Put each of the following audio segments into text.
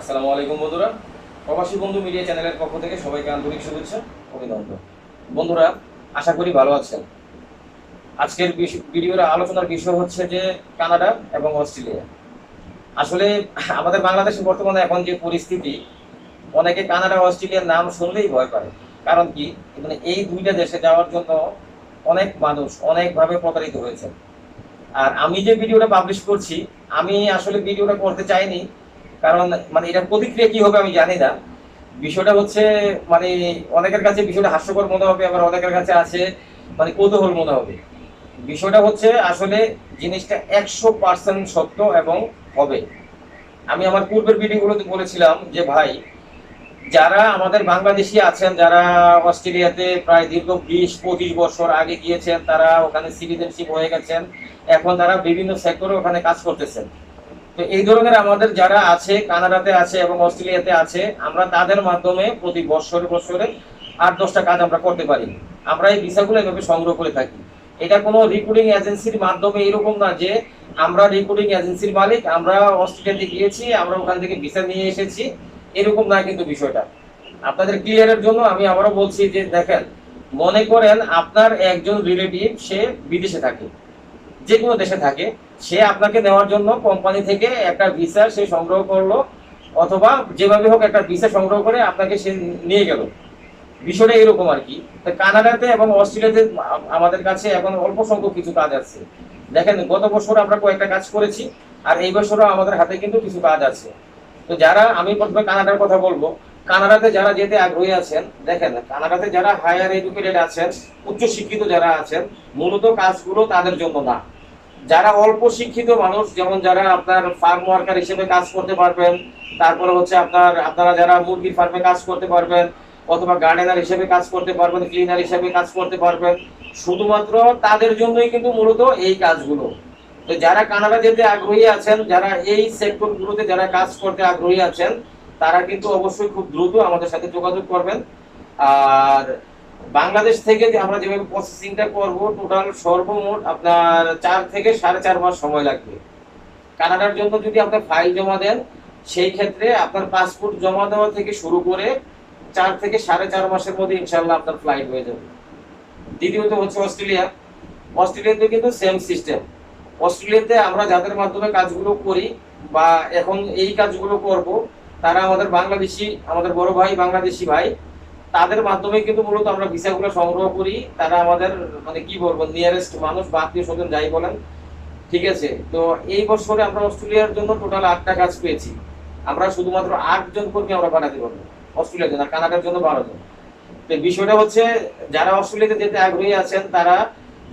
আসসালামু আলাইকুম বন্ধুরা। প্রবাসী বন্ধু মিডিয়া চ্যানেলের পক্ষ থেকে সবাইকে আন্তরিক শুভেচ্ছা, অভিনন্দন। বন্ধুরা, আশা করি ভালো আছেন। আজকের ভিডিওর আলোচনার বিষয় হচ্ছে যে কানাডা এবং অস্ট্রেলিয়া। আসলে আমাদের বাংলাদেশে বর্তমানে এখন যে পরিস্থিতি, অনেকে কানাডা, অস্ট্রেলিয়ার নাম শুনলেই ভয় পায়। কারণ কি? মানে এই দুইটা দেশে যাওয়ার জন্য অনেক মানুষ অনেকভাবে প্রতারিত হয়েছে। আর আমি যে ভিডিওটা পাবলিশ করছি, আমি আসলে ভিডিওটা করতে চাইনি কারণ মানে এটা প্রতিক্রিয়া কি হবে আমি জানি না। বিষয়টা হচ্ছে মানে অনেকের কাছে বিষয়টা হাস্যকর মনে হবে, আবার অনেকের কাছে আছে মানে কৌতূহল মনে হবে। বিষয়টা হচ্ছে, আসলে জিনিসটা একশো পার্সেন্ট সত্য এবং হবে। আমি আমার পূর্বের ভিডিওগুলোতে বলেছিলাম যে, ভাই, যারা আমাদের বাংলাদেশি আছেন, যারা অস্ট্রেলিয়াতে প্রায় দীর্ঘ বিশ পঁচিশ বছর আগে গিয়েছেন, তারা ওখানে সিটিজেনশিপ হয়ে গেছেন, এখন তারা বিভিন্ন সেক্টরে ওখানে কাজ করতেছেন। তো এই ধরনের আমাদের যারা আছে, কানাডাতে আছে এবং অস্ট্রেলিয়াতে আছে, আমরা তাদের মাধ্যমে প্রতি বছরে বছরে আট, দশটা কাজ আমরা করতে পারি। আমরা এই ভিসাগুলো এভাবে সংগ্রহ করে থাকি। এটা কোনো রিক্রুটিং এজেন্সির মাধ্যমে এরকম না যে আমরা রিক্রুটিং এজেন্সির মালিক, আমরা অস্ট্রেলিয়াতে গিয়েছি, আমরা ওখান থেকে ভিসা নিয়ে এসেছি, এরকম না কিন্তু বিষয়টা। আপনাদের ক্লিয়ারের জন্য আমি আবারও বলছি যে দেখেন, মনে করেন আপনার একজন রিলেটিভ সে বিদেশে থাকে। যে কোনো দেশে থাকে, সে আপনাকে নেওয়ার জন্য কোম্পানি থেকে একটা ভিসা সে সংগ্রহ করল, অথবা যেভাবে হোক একটা ভিসা সংগ্রহ করে আপনাকে সে নিয়ে গেল। বিষয়টা এরকম আর কি। তো কানাডাতে এবং অস্ট্রেলিয়াতে আমাদের কাছে এখন অল্প সংখ্যক কিছু কাজ আছে। দেখেন, গত বছর আমরা কয়েকটা কাজ করেছি, আর এই বছরও আমাদের হাতে কিন্তু কিছু কাজ আছে। তো যারা, আমি প্রথমে কানাডার কথা বলব। কানাডাতে যারা যেতে আগ্রহী আছেন, দেখেন, কানাডাতে যারা হায়ার এডুকেটেড আছেন উচ্চ শিক্ষিত যারা আছেন, মূলত কাজগুলো তাদের জন্য না। যারা অল্প শিক্ষিত মানুষ, যেমন যারা আপনার ফার্ম ওয়ার্কার হিসেবে কাজ করতে পারবেন, তারপরে হচ্ছে আপনার, আপনারা যারা মুরগির ফার্মে কাজ করতে পারবেন, অথবা গার্ডেনার হিসেবে কাজ করতে পারবেন ক্লিনার হিসেবে কাজ করতে পারবেন, শুধুমাত্র তাদের জন্যই কিন্তু মূলত এই কাজগুলো। তো যারা কানাডা যেতে আগ্রহী আছেন, যারা এই সেক্টরগুলোতে যারা কাজ করতে আগ্রহী আছেন, তারা কিন্তু অবশ্যই খুব দ্রুত আমাদের সাথে যোগাযোগ করবেন। আর বাংলাদেশ থেকে আমরা যেভাবে প্রসেসিংটা করব টোটাল সর্বমোট আপনার চার থেকে সাড়ে চার মাস সময় লাগবে। কানাডার জন্য যদি আপনার ফাইল জমা দেন, সেই ক্ষেত্রে আপনার পাসপোর্ট জমা দেওয়া থেকে শুরু করে চার থেকে সাড়ে চার মাসের মধ্যে ইনশাল্লাহ আপনার ফ্লাইট হয়ে যাবে। দ্বিতীয়ত হচ্ছে অস্ট্রেলিয়া। অস্ট্রেলিয়াতে কিন্তু সেম সিস্টেম অস্ট্রেলিয়াতে আমরা যাদের মাধ্যমে কাজগুলো করি বা এখন এই কাজগুলো করব, তারা আমাদের বাংলাদেশি, আমাদের বড় ভাই বাংলাদেশি ভাই তাদের মাধ্যমে কিন্তু মূলত আমরা ভিসাগুলো সংগ্রহ করি। তারা আমাদের মানে কি বলব নিয়ারেস্ট মানুষ বা আত্মীয় স্বজন যাই বলেন। ঠিক আছে? তো এই বছরে আমরা অস্ট্রেলিয়ার জন্য টোটাল আটটা কাজ পেয়েছি। আমরা শুধুমাত্র আটজন কর্মী আমরা বানাতে পারব, অস্ট্রেলিয়ার জন্য কানাডার জন্য বারো জন। তো বিষয়টা হচ্ছে, যারা অস্ট্রেলিয়াতে যেতে আগ্রহী আছেন, তারা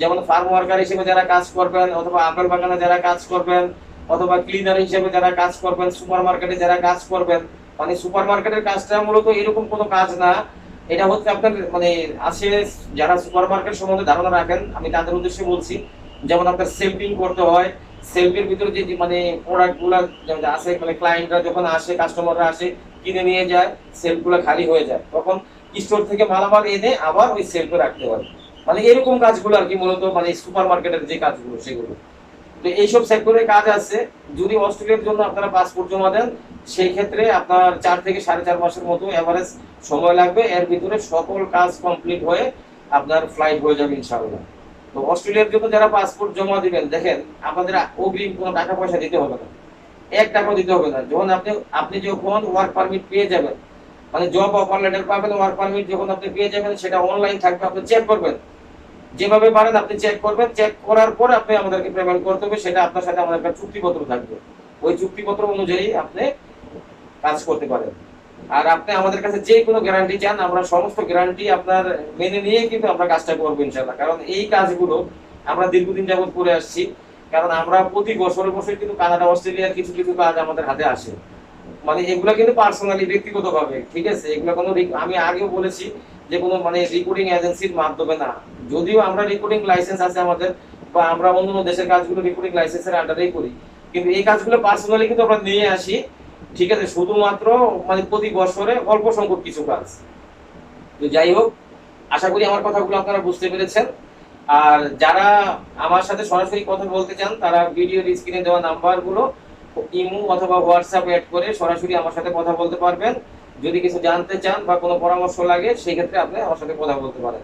যেমন ফার্ম ওয়ার্কার হিসেবে যারা কাজ করবেন, অথবা আপেল বাগানে যারা কাজ করবেন, অথবা ক্লিনার হিসেবে যারা কাজ করবেন সুপার মার্কেটে যারা কাজ করবেন মানে সুপার মার্কেটের কাজটা মূলত এরকম কোনো কাজ না। এটা হচ্ছে আপনার মানে আছে যারা সুপার মার্কেট সম্বন্ধে ধারণা রাখেন, আমি তাদের উদ্দেশ্যে বলছি, যেমন আপনার সেলফিং করতে হয় সেলফের ভিতরে যে মানে প্রোডাক্টগুলা যেমন আছে মানে ক্লায়েন্টরা যখন আসে কাস্টমাররা আসে, কিনে নিয়ে যায় সেলফগুলো খালি হয়ে যায়। তখন স্টোর থেকে মালামাল এনে আবার ওই সেলফে রাখতে হয়। মানে এরকম কাজগুলো আর কি মূলত মানে সুপার মার্কেটের যে কাজগুলো, সেগুলো। তো এইসব সেক্টরে কাজ আছে। যদি অস্ট্রেলিয়ার জন্য আপনারা পাসপোর্ট জমা দেন সেই ক্ষেত্রে আপনার চার থেকে সাড়ে চার মাসের মতো এভারেজ সময় লাগবে। এর ভিতরে সকল কাজ কমপ্লিট হয়ে আপনার ফ্লাইট হয়ে যাবে ইনশাআল্লাহ। তো অস্ট্রেলিয়ার জন্য যারা পাসপোর্ট জমা দিবেন, দেখেন আপনাদের অগ্রিম কোনো টাকা পয়সা দিতে হবে না। এক টাকা দিতে হবে না। যখন আপনি আপনি যখন ওয়ার্ক পারমিট পেয়ে যাবেন মানে জব অফার লেটার পাবেন ওয়ার্ক পারমিট যখন আপনি পেয়ে যাবেন, সেটা অনলাইন থাকবে, আপনি চেক করবেন। যেভাবে পারেন, আপনি চেক করবেন। চেক করার পর আপনি আমাদেরকে পেমেন্ট করতে হবে, সেটা আপনার সাথে আমাদের একটা চুক্তিপত্র থাকবে। ওই চুক্তিপত্র অনুযায়ী আপনি কাজ করতে পারেন। আর আপনি আমাদের কাছে যে কোনো গ্যারান্টি চান, আমরা সমস্ত গ্যারান্টি আপনার মেনে নিয়ে কিন্তু আমরা কাজটা করব ইনশাল্লাহ কারণ এই কাজগুলো আমরা দীর্ঘদিন যাবত করে আসছি। কারণ আমরা প্রতি বছরে বছর কিন্তু কানাডা, অস্ট্রেলিয়ার কিছু কিছু কাজ আমাদের হাতে আসে। মানে এগুলো কিন্তু পার্সোনালি ব্যক্তিগতভাবে, ঠিক আছে? এগুলো কোনো আমি আগেও বলেছি যে কোনো মানে রিক্রুটিং এজেন্সির মাধ্যমে না। যদিও আমরা রেকর্ডিং লাইসেন্স আছে আমাদের, বা আমরা অন্য দেশের কাজগুলো রেকর্ডিং লাইসেন্সের আন্ডারেই করি। কিন্তু এই কাজগুলো পার্সোনালি কিন্তু আমরা নিয়ে আসি, ঠিক আছে? শুধুমাত্র মানে প্রতি বছরে অল্প সংখ্যক কিছু কাজ। তো যাই হোক, আশা করি আমার কথাগুলো আপনারা বুঝতে পেরেছেন। আর যারা আমার সাথে সরাসরি কথা বলতে চান, তারা ভিডিওর স্ক্রিনে দেওয়া নাম্বারগুলো, ইমো অথবা হোয়াটসঅ্যাপ অ্যাড করে সরাসরি আমার সাথে কথা বলতে পারবেন। যদি কিছু জানতে চান বা কোনো পরামর্শ লাগে, সেই ক্ষেত্রে আপনি আমার সাথে কথা বলতে পারেন।